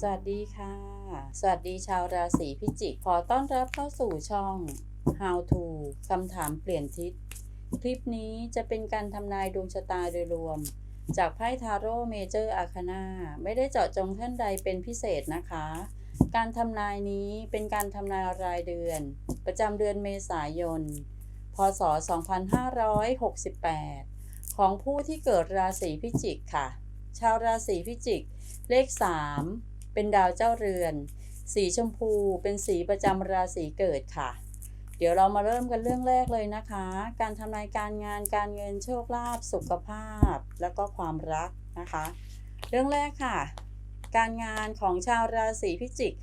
สวัสดีค่ะ สวัสดีชาวราศีพิจิก ขอต้อนรับเข้าสู่ช่อง How to คำถามเปลี่ยนทิศ คลิปนี้จะเป็นการทำนายดวงชะตาโดยรวม จากไพ่ทาโร่เมเจอร์อาคานาไม่ได้เจาะจงท่านใดเป็นพิเศษนะคะ การทำนายนี้เป็นการทำนายรายเดือน ประจำเดือนเมษายน พศ 2568 ของผู้ที่เกิดราศีพิจิกค่ะ ชาวราศีพิจิกเลข 3 เป็นดาวเจ้าเรือน สีชมพูเป็นสีประจำราศีเกิดค่ะ เดี๋ยวเรามาเริ่มกันเรื่องแรกเลยนะคะ การทำนายการงานการเงินโชคลาภสุขภาพ แล้วก็ความรักนะคะ เรื่องแรกค่ะ การงานของชาวราศีพิจิก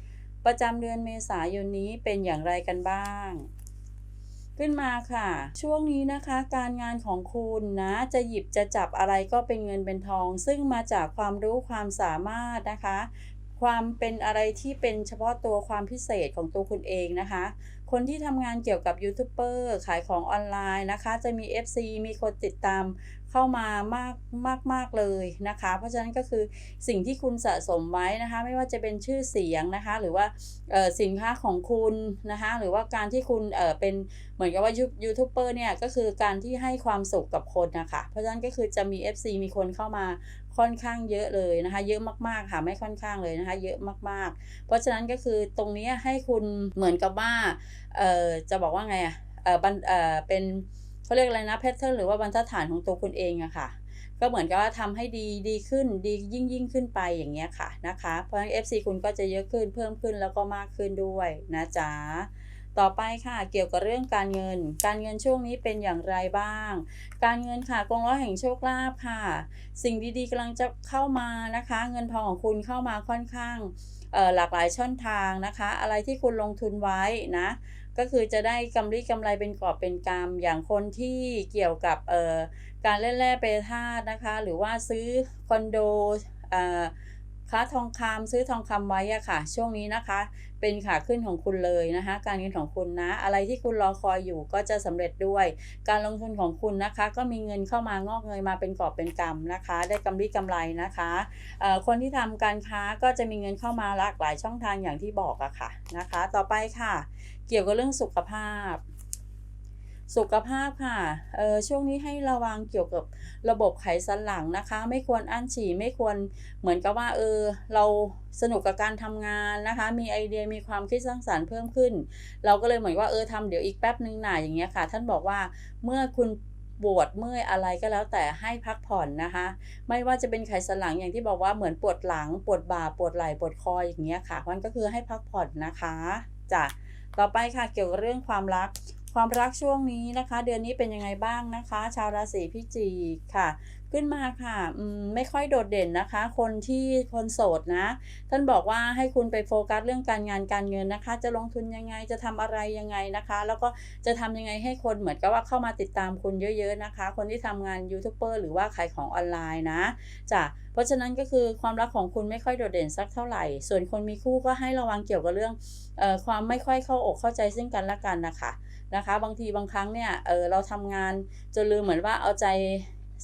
ประจำเดือนเมษายนนี้เป็นอย่างไรกันบ้างขึ้นมาค่ะ ช่วงนี้นะคะ การงานของคุณนะจะหยิบจะจับอะไรก็เป็นเงินเป็นทอง ซึ่งมาจากความรู้ความสามารถนะคะ ความเป็นอะไรที่เป็นเฉพาะตัวความพิเศษของตัวคุณเองนะคะ คนที่ทำงานเกี่ยวกับยูทูบเบอร์ขายของออนไลน์นะคะ จะมี FC มีคนติดตามเข้ามามากมากมากเลยนะคะ เพราะฉะนั้นก็คือสิ่งที่คุณสะสมไว้นะคะ ไม่ว่าจะเป็นชื่อเสียงนะคะ หรือว่าสินค้าของคุณนะคะ หรือว่าการที่คุณเเป็นเหมือนกับว่ายูยูทูบเบอร์เนี่ยก็คือการที่ให้ความสุขกับคนนะคะ เพราะฉะนั้นก็คือจะมี FC มีคนเข้ามา ค่อนข้างเยอะเลยนะคะ เยอะมากๆค่ะไม่ค่อนข้างเลยนะคะ เยอะมากๆ เพราะฉะนั้นก็คือตรงนี้ให้คุณเหมือนกับว่าเอ่อจะบอกว่าไงอะเอ่อบันเอ่อเป็นเขาเรียกอะไรนะแพทเทิร์นหรือว่าบรรทัดฐานของตัวคุณเองอะค่ะก็เหมือนกับว่าทำให้ดีดีขึ้นดียิ่งยิ่งขึ้นไปอย่างเงี้ยค่ะนะคะ เพราะฉะนั้น FC คุณก็จะเยอะขึ้นเพิ่มขึ้นแล้วก็มากขึ้นด้วยนะจ๊ะ ต่อไปค่ะ เกี่ยวกับเรื่องการเงิน การเงินช่วงนี้เป็นอย่างไรบ้าง การเงินค่ะกองร้อยแห่งโชคลาภค่ะ สิ่งดีๆกำลังจะเข้ามานะคะ เงินทองของคุณเข้ามาค่อนข้างหลากหลายช่องทางนะคะ อะไรที่คุณลงทุนไว้นะก็คือจะได้กำไรกำไรเป็นกอบเป็นกำอย่างคนที่เกี่ยวกับการเล่นแร่เปธาตุนะคะ หรือว่าซื้อคอนโดอ ค้าทองคำซื้อทองคำไว้อะค่ะ ช่วงนี้นะคะ เป็นขาขึ้นของคุณเลยนะคะ การเงินของคุณนะ อะไรที่คุณรอคอยอยู่ก็จะสำเร็จด้วย การลงทุนของคุณนะคะ ก็มีเงินเข้ามางอกเงยมาเป็นกอบเป็นกำนะคะ ได้กำไรกำไรนะคะคนที่ทำการค้าก็จะมีเงินเข้ามาหลากหลายช่องทางอย่างที่บอกอะค่ะนะคะ ต่อไปค่ะ เกี่ยวกับเรื่องสุขภาพ สุขภาพค่ะ เออช่วงนี้ให้ระวังเกี่ยวกับระบบไขสันหลังนะคะ ไม่ควรอั้นฉี่ไม่ควรเหมือนกับว่าเออเราสนุกกับการทำงานนะคะ มีไอเดียมีความคิดสร้างสรรค์เพิ่มขึ้น เราก็เลยเหมือนว่าเออทำเดี๋ยวอีกแป๊บนึงหน่าอย่างเงี้ยค่ะ ท่านบอกว่าเมื่อคุณปวดเมื่อยอะไรก็แล้วแต่ให้พักผ่อนนะคะ ไม่ว่าจะเป็นไขสันหลังอย่างที่บอกว่าเหมือนปวดหลัง ปวดบ่าปวดไหล่ปวดคออย่างเงี้ยค่ะมันก็คือให้พักผ่อนนะคะจ้ะต่อไปค่ะเกี่ยวกับเรื่องความรัก ความรักช่วงนี้นะคะ เดือนนี้เป็นยังไงบ้างนะคะ ชาวราศีพิจิกค่ะ ขึ้นมาค่ะไม่ค่อยโดดเด่นนะคะ คนที่คนโสดนะ ท่านบอกว่าให้คุณไปโฟกัสเรื่องการงานการเงินนะคะ จะลงทุนยังไงจะทำอะไรยังไงนะคะ แล้วก็จะทำยังไงให้คนเหมือนกับว่าเข้ามาติดตามคุณเยอะ ๆนะคะ คนที่ทำงานยูทูบเบอร์หรือว่าขายของออนไลน์นะจ้ะเพราะฉะนั้นก็คือความรักของคุณไม่ค่อยโดดเด่นสักเท่าไหร่ ส่วนคนมีคู่ก็ให้ระวังเกี่ยวกับเรื่องออความไม่ค่อยเข้าอกเข้าใจซึ่งกันและกันนะคะ นะคะ บางทีบางครั้งเนี่ยเออเราทำงานจนลืมเหมือนว่าเอาใจ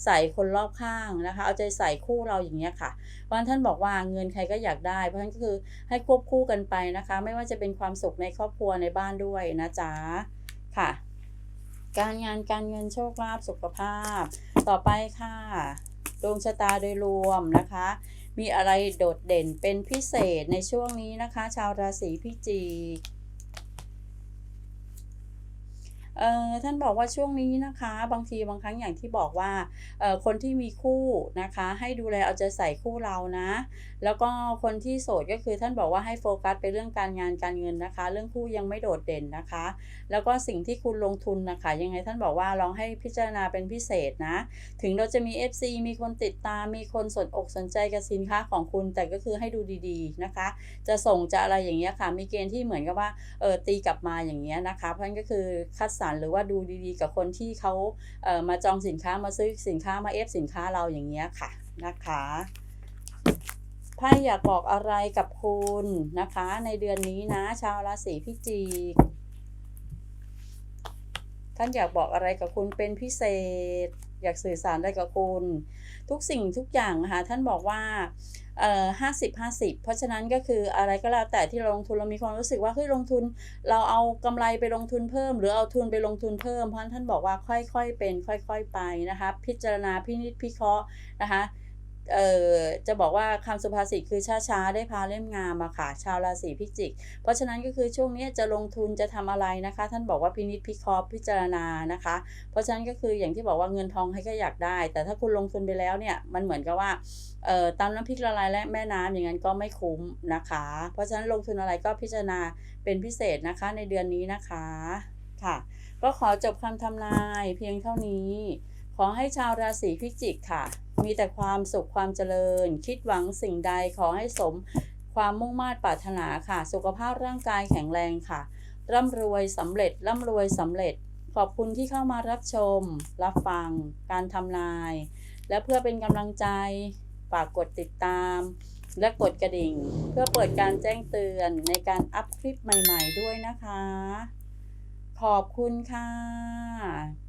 ใส่คนรอบข้างนะคะ เอาใจใส่คู่เราอย่างเงี้ยค่ะเพราะฉะนั้นท่านบอกว่าเงินใครก็อยากได้ เพราะฉะนั้นก็คือให้ควบคู่กันไปนะคะ ไม่ว่าจะเป็นความสุขในครอบครัวในบ้านด้วยนะจ๊ะค่ะ การงานการเงินโชคลาภสุขภาพ ต่อไปค่ะดวงชะตาโดยรวมนะคะ มีอะไรโดดเด่นเป็นพิเศษในช่วงนี้นะคะ ชาวราศีพิจิก ท่านบอกว่าช่วงนี้นะคะ บางทีบางครั้งอย่างที่บอกว่าคนที่มีคู่นะคะ ให้ดูแลเอาใจใส่คู่เรานะ แล้วก็คนที่โสดก็คือท่านบอกว่าให้โฟกัสไปเรื่องการงานการเงินนะคะ เรื่องคู่ยังไม่โดดเด่นนะคะ แล้วก็สิ่งที่คุณลงทุนนะคะ ยังไงท่านบอกว่าลองให้พิจารณาเป็นพิเศษนะ ถึงเราจะมี FC มีคนติดตามมีคนสนอกสนใจกับสินค้าของคุณแต่ก็คือให้ดูดีๆนะคะ จะส่งจะอะไรอย่างเงี้ยค่ะมีเกณฑ์ที่เหมือนกับว่าเออตีกลับมาอย่างเงี้ยนะคะเพราะฉะนั้นก็คือคัดสรรหรือว่าดูดีๆ กับคนที่เขาเมาจองสินค้ามาซื้อสินค้ามาเอฟสินค้าเราอย่างเงี้ยค่ะนะคะไพ่อยากบอกอะไรกับคุณนะคะ ในเดือนนี้นะ ชาวราศีพิจิกท่านอยากบอกอะไรกับคุณเป็นพิเศษ อยากสื่อสารอะไรกับคุณ ทุกสิ่งทุกอย่างนะคะท่านบอกว่าเอ่อห้าสิบห้าสิบเพราะฉะนั้นก็คืออะไรก็แล้วแต่ที่เราลงทุนเรามีความรู้สึกว่าเฮ้ยลงทุน เราเอากำไรไปลงทุนเพิ่ม หรือเอาทุนไปลงทุนเพิ่มเพราะท่านบอกว่าค่อยๆเป็น ค่อย ๆ ไปนะคะ พิจารณาพินิจพิเคราะห์นะคะ เอ่อจะบอกว่าคำสุภาษิตคือช้าๆ ได้พาเล่มงามอะค่ะชาวราศีพิจิก เพราะฉะนั้นก็คือช่วงนี้จะลงทุนจะทำอะไรนะคะ ท่านบอกว่าพินิจพิคราะห์พิจารณานะคะ เพราะฉะนั้นก็คืออย่างที่บอกว่าเงินทองให้ก็อยากได้ แต่ถ้าคุณลงทุนไปแล้วเนี่ยมันเหมือนกับว่าเอ่อตามน้ำพริกละลายและแม่น้ำอย่างนั้นก็ไม่คุ้มนะคะ เพราะฉะนั้นลงทุนอะไรก็พิจารณาเป็นพิเศษนะคะในเดือนนี้นะคะค่ะ ก็ขอจบคำทำนายเพียงเท่านี้ ขอให้ชาวราศีพิจิกค่ะ มีแต่ความสุขความเจริญ คิดหวังสิ่งใดขอให้สม ความมุ่งมา่ปรารถนาค่ะ สุขภาพร่างกายแข็งแรงค่ะ ร่ำรวยสำเร็จ ร่ำรวยสำเร็จ ขอบคุณที่เข้ามารับชม รับฟัง การทำนาย และเพื่อเป็นกำลังใจ ฝากกดติดตาม และกดกระดิ่ง เพื่อเปิดการแจ้งเตือนในการอัพคลิปใหม่ ๆ ด้วยนะคะ ขอบคุณค่ะ